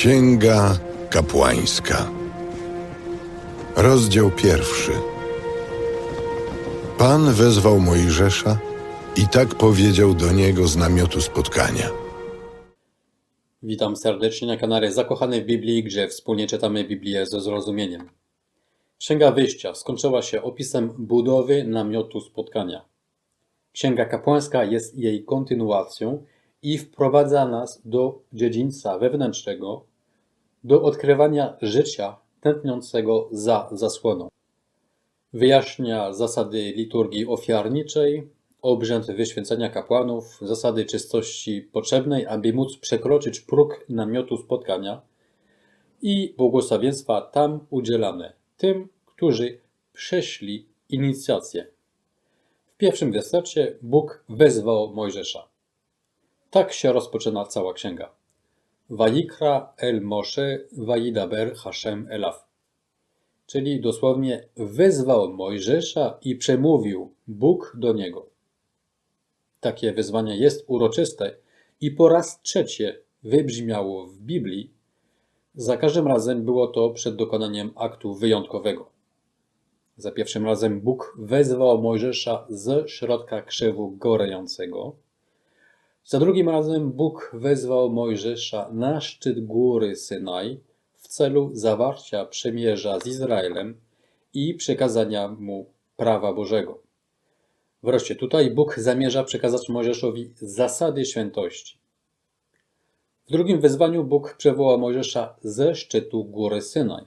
Księga Kapłańska. Rozdział pierwszy. Pan wezwał Mojżesza i tak powiedział do niego z namiotu spotkania. Witam serdecznie na kanale Zakochany w Biblii, gdzie wspólnie czytamy Biblię ze zrozumieniem. Księga Wyjścia skończyła się opisem budowy namiotu spotkania. Księga Kapłańska jest jej kontynuacją i wprowadza nas do dziedzińca wewnętrznego, do odkrywania życia tętniącego za zasłoną. Wyjaśnia zasady liturgii ofiarniczej, obrzęd wyświęcenia kapłanów, zasady czystości potrzebnej, aby móc przekroczyć próg namiotu spotkania i błogosławieństwa tam udzielane tym, którzy przeszli inicjację. W pierwszym wersecie Bóg wezwał Mojżesza. Tak się rozpoczyna cała księga. Wajikra el Moshe wajidaber Hashem elaf. Czyli dosłownie wezwał Mojżesza i przemówił Bóg do niego. Takie wezwanie jest uroczyste i po raz trzeci wybrzmiało w Biblii. Za każdym razem było to przed dokonaniem aktu wyjątkowego. Za pierwszym razem Bóg wezwał Mojżesza z środka krzewu gorejącego. Za drugim razem Bóg wezwał Mojżesza na szczyt góry Synaj w celu zawarcia przymierza z Izraelem i przekazania mu prawa Bożego. Wreszcie tutaj Bóg zamierza przekazać Mojżeszowi zasady świętości. W drugim wezwaniu Bóg przywoła Mojżesza ze szczytu góry Synaj.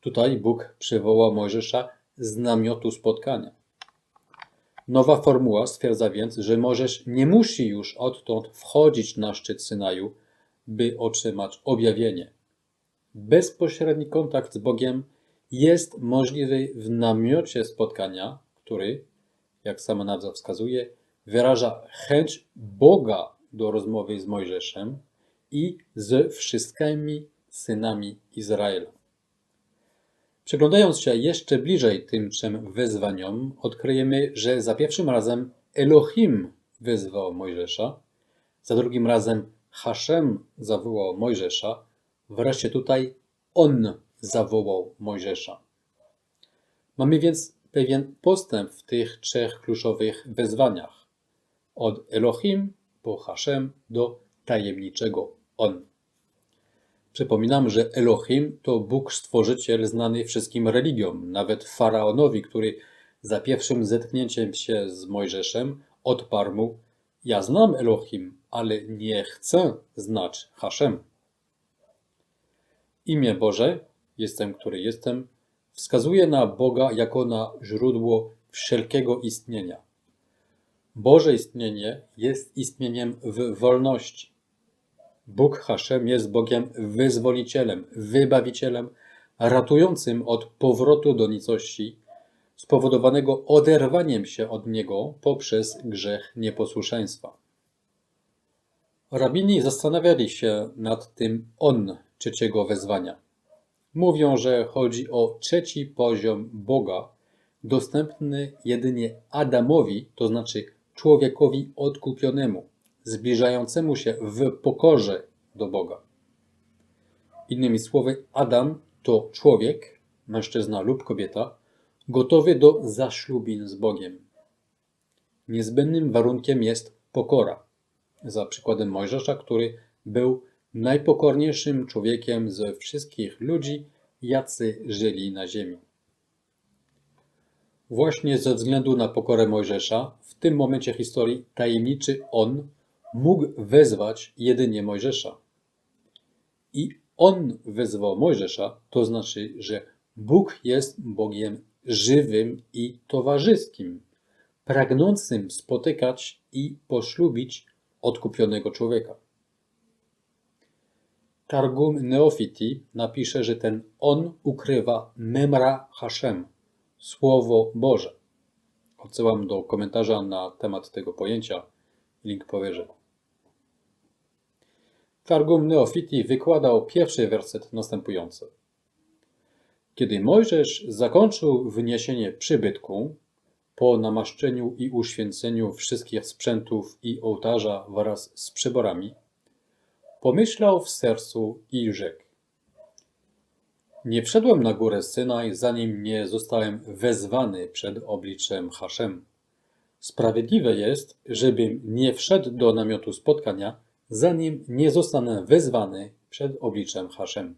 Tutaj Bóg przywoła Mojżesza z namiotu spotkania. Nowa formuła stwierdza więc, że Mojżesz nie musi już odtąd wchodzić na szczyt Synaju, by otrzymać objawienie. Bezpośredni kontakt z Bogiem jest możliwy w namiocie spotkania, który, jak sama nazwa wskazuje, wyraża chęć Boga do rozmowy z Mojżeszem i z wszystkimi synami Izraela. Przyglądając się jeszcze bliżej tym trzem wezwaniom, odkryjemy, że za pierwszym razem Elohim wezwał Mojżesza, za drugim razem Hashem zawołał Mojżesza, wreszcie tutaj On zawołał Mojżesza. Mamy więc pewien postęp w tych trzech kluczowych wezwaniach. Od Elohim po Hashem do tajemniczego On. Przypominam, że Elohim to Bóg stworzyciel znany wszystkim religiom, nawet faraonowi, który za pierwszym zetknięciem się z Mojżeszem odparł mu: Ja znam Elohim, ale nie chcę znać Hashem. Imię Boże, jestem, który jestem, wskazuje na Boga jako na źródło wszelkiego istnienia. Boże istnienie jest istnieniem w wolności. Bóg Hashem jest Bogiem wyzwolicielem, wybawicielem, ratującym od powrotu do nicości, spowodowanego oderwaniem się od Niego poprzez grzech nieposłuszeństwa. Rabini zastanawiali się nad tym on trzeciego wezwania. Mówią, że chodzi o trzeci poziom Boga, dostępny jedynie Adamowi, to znaczy człowiekowi odkupionemu zbliżającemu się w pokorze do Boga. Innymi słowy, Adam to człowiek, mężczyzna lub kobieta, gotowy do zaślubin z Bogiem. Niezbędnym warunkiem jest pokora. Za przykładem Mojżesza, który był najpokorniejszym człowiekiem ze wszystkich ludzi, jacy żyli na ziemi. Właśnie ze względu na pokorę Mojżesza, w tym momencie historii tajemniczy on mógł wezwać jedynie Mojżesza. I on wezwał Mojżesza, to znaczy, że Bóg jest Bogiem żywym i towarzyskim, pragnącym spotykać i poślubić odkupionego człowieka. Targum Neofiti napisze, że ten on ukrywa Memra Hashem, Słowo Boże. Odsyłam do komentarza na temat tego pojęcia, link powyżej. Targum Neofiti wykładał pierwszy werset następujący. Kiedy Mojżesz zakończył wyniesienie przybytku, po namaszczeniu i uświęceniu wszystkich sprzętów i ołtarza wraz z przyborami, pomyślał w sercu i rzekł: Nie wszedłem na górę Synaj, zanim nie zostałem wezwany przed obliczem Haszem. Sprawiedliwe jest, żebym nie wszedł do namiotu spotkania, zanim nie zostanę wezwany przed obliczem Haszem.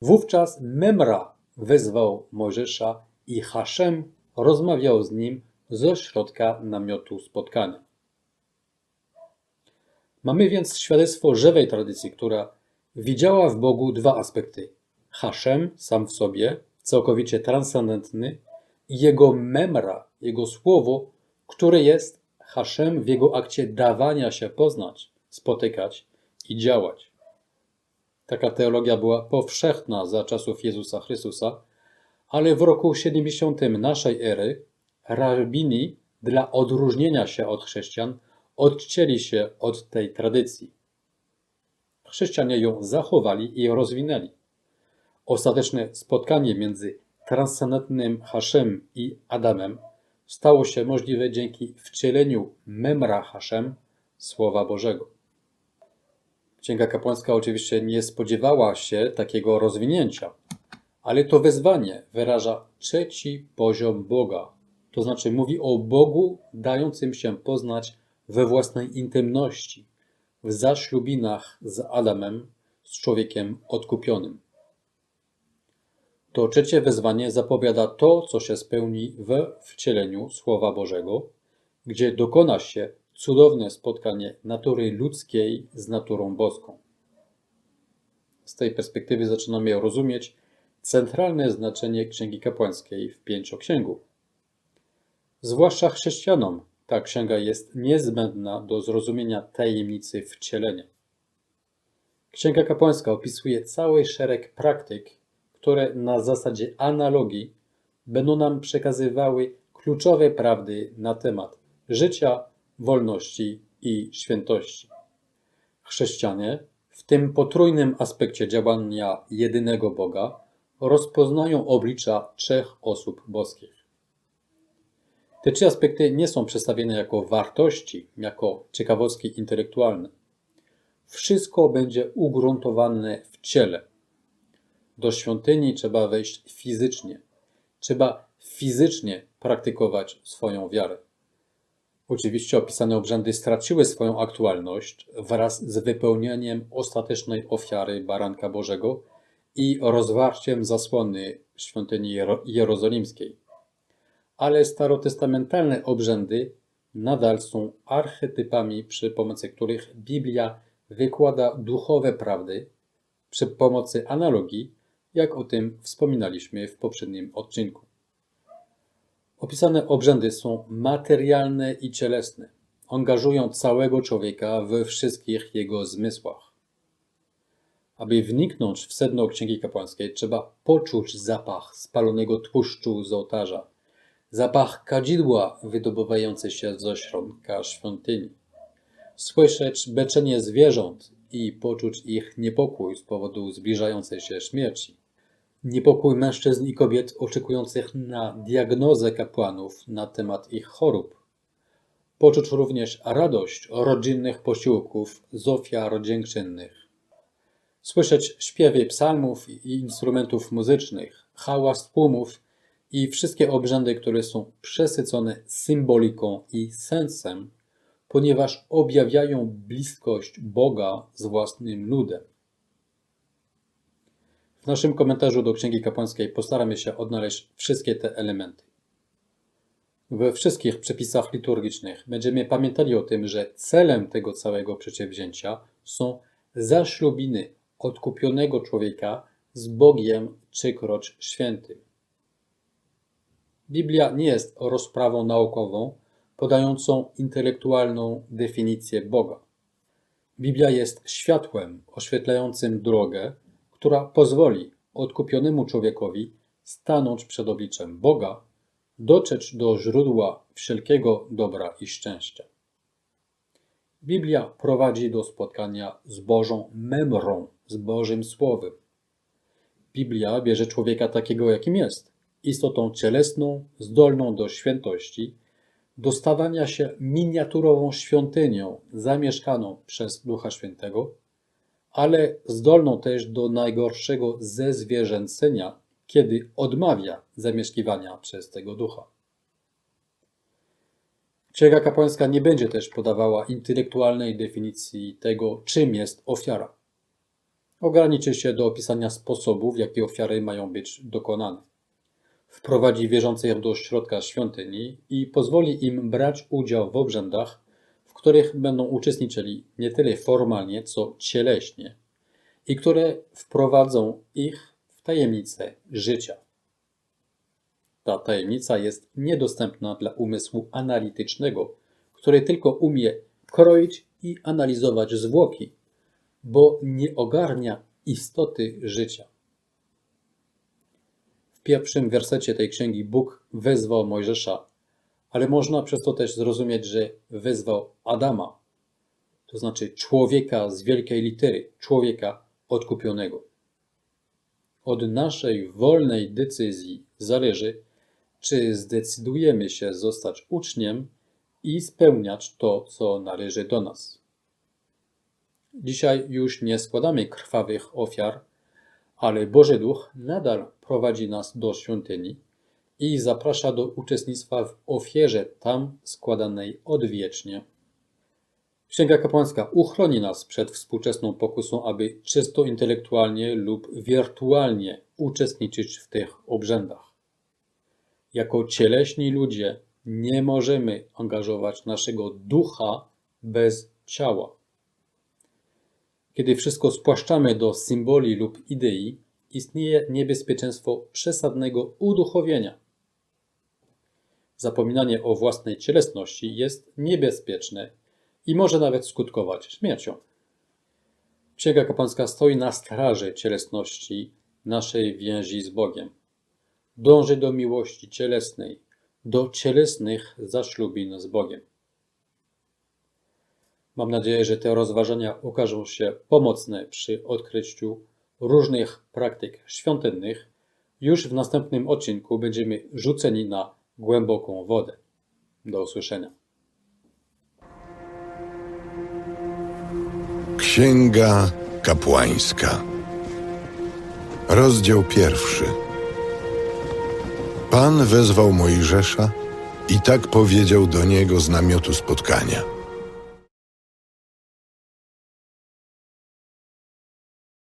Wówczas Memra wezwał Mojżesza i Haszem rozmawiał z nim ze środka namiotu spotkania. Mamy więc świadectwo żywej tradycji, która widziała w Bogu dwa aspekty. Haszem sam w sobie, całkowicie transcendentny, i jego memra, jego słowo, które jest Haszem w jego akcie dawania się poznać, spotykać i działać. Taka teologia była powszechna za czasów Jezusa Chrystusa, ale w roku 70 naszej ery rabini dla odróżnienia się od chrześcijan odcięli się od tej tradycji. Chrześcijanie ją zachowali i rozwinęli. Ostateczne spotkanie między transcendentnym Haszem i Adamem stało się możliwe dzięki wcieleniu Memra Haszem, Słowa Bożego. Księga Kapłańska oczywiście nie spodziewała się takiego rozwinięcia, ale to wezwanie wyraża trzeci poziom Boga, to znaczy mówi o Bogu dającym się poznać we własnej intymności, w zaślubinach z Adamem, z człowiekiem odkupionym. To trzecie wezwanie zapowiada to, co się spełni we wcieleniu Słowa Bożego, gdzie dokona się cudowne spotkanie natury ludzkiej z naturą boską. Z tej perspektywy zaczynamy rozumieć centralne znaczenie Księgi Kapłańskiej w Pięcioksięgu. Zwłaszcza chrześcijanom ta księga jest niezbędna do zrozumienia tajemnicy wcielenia. Księga Kapłańska opisuje cały szereg praktyk, które na zasadzie analogii będą nam przekazywały kluczowe prawdy na temat życia, wolności i świętości. Chrześcijanie w tym potrójnym aspekcie działania jedynego Boga rozpoznają oblicza trzech osób boskich. Te trzy aspekty nie są przedstawione jako wartości, jako ciekawostki intelektualne. Wszystko będzie ugruntowane w ciele. Do świątyni trzeba wejść fizycznie. Trzeba fizycznie praktykować swoją wiarę. Oczywiście opisane obrzędy straciły swoją aktualność wraz z wypełnieniem ostatecznej ofiary Baranka Bożego i rozwarciem zasłony świątyni Jero- jerozolimskiej. Ale starotestamentalne obrzędy nadal są archetypami, przy pomocy których Biblia wykłada duchowe prawdy przy pomocy analogii, jak o tym wspominaliśmy w poprzednim odcinku. Opisane obrzędy są materialne i cielesne, angażują całego człowieka we wszystkich jego zmysłach. Aby wniknąć w sedno Księgi Kapłańskiej, trzeba poczuć zapach spalonego tłuszczu z ołtarza, zapach kadzidła wydobywające się ze środka świątyni, słyszeć beczenie zwierząt i poczuć ich niepokój z powodu zbliżającej się śmierci niepokój mężczyzn i kobiet oczekujących na diagnozę kapłanów na temat ich chorób. Poczuć również radość rodzinnych posiłków z ofiar dziękczynnych. Słyszeć śpiewy psalmów i instrumentów muzycznych, hałas tłumów i wszystkie obrzędy, które są przesycone symboliką i sensem, ponieważ objawiają bliskość Boga z własnym ludem. W naszym komentarzu do Księgi Kapłańskiej postaramy się odnaleźć wszystkie te elementy. We wszystkich przepisach liturgicznych będziemy pamiętali o tym, że celem tego całego przedsięwzięcia są zaślubiny odkupionego człowieka z Bogiem trzykroć świętym. Biblia nie jest rozprawą naukową podającą intelektualną definicję Boga. Biblia jest światłem oświetlającym drogę, która pozwoli odkupionemu człowiekowi stanąć przed obliczem Boga, dotrzeć do źródła wszelkiego dobra i szczęścia. Biblia prowadzi do spotkania z Bożą memrą, z Bożym Słowem. Biblia bierze człowieka takiego, jakim jest, istotą cielesną, zdolną do świętości, do stawania się miniaturową świątynią zamieszkaną przez Ducha Świętego, ale zdolną też do najgorszego zezwierzęcenia, kiedy odmawia zamieszkiwania przez tego ducha. Księga kapłańska nie będzie też podawała intelektualnej definicji tego, czym jest ofiara. Ograniczy się do opisania sposobów, w jaki ofiary mają być dokonane. Wprowadzi wierzących do środka świątyni i pozwoli im brać udział w obrzędach, których będą uczestniczyli nie tyle formalnie, co cieleśnie i które wprowadzą ich w tajemnicę życia. Ta tajemnica jest niedostępna dla umysłu analitycznego, który tylko umie kroić i analizować zwłoki, bo nie ogarnia istoty życia. W pierwszym wersecie tej księgi Bóg wezwał Mojżesza, ale można przez to też zrozumieć, że wezwał Adama, to znaczy człowieka z wielkiej litery, człowieka odkupionego. Od naszej wolnej decyzji zależy, czy zdecydujemy się zostać uczniem i spełniać to, co należy do nas. Dzisiaj już nie składamy krwawych ofiar, ale Boży Duch nadal prowadzi nas do świątyni i zaprasza do uczestnictwa w ofierze tam składanej odwiecznie. Księga kapłańska uchroni nas przed współczesną pokusą, aby czysto intelektualnie lub wirtualnie uczestniczyć w tych obrzędach. Jako cieleśni ludzie nie możemy angażować naszego ducha bez ciała. Kiedy wszystko spłaszczamy do symboli lub idei, istnieje niebezpieczeństwo przesadnego uduchowienia. Zapominanie o własnej cielesności jest niebezpieczne i może nawet skutkować śmiercią. Księga kapłańska stoi na straży cielesności naszej więzi z Bogiem. Dąży do miłości cielesnej, do cielesnych zaślubin z Bogiem. Mam nadzieję, że te rozważania okażą się pomocne przy odkryciu różnych praktyk świątynnych. Już w następnym odcinku będziemy rzuceni na głęboką wodę. Do usłyszenia. Księga kapłańska. Rozdział pierwszy. Pan wezwał Mojżesza i tak powiedział do niego z namiotu spotkania.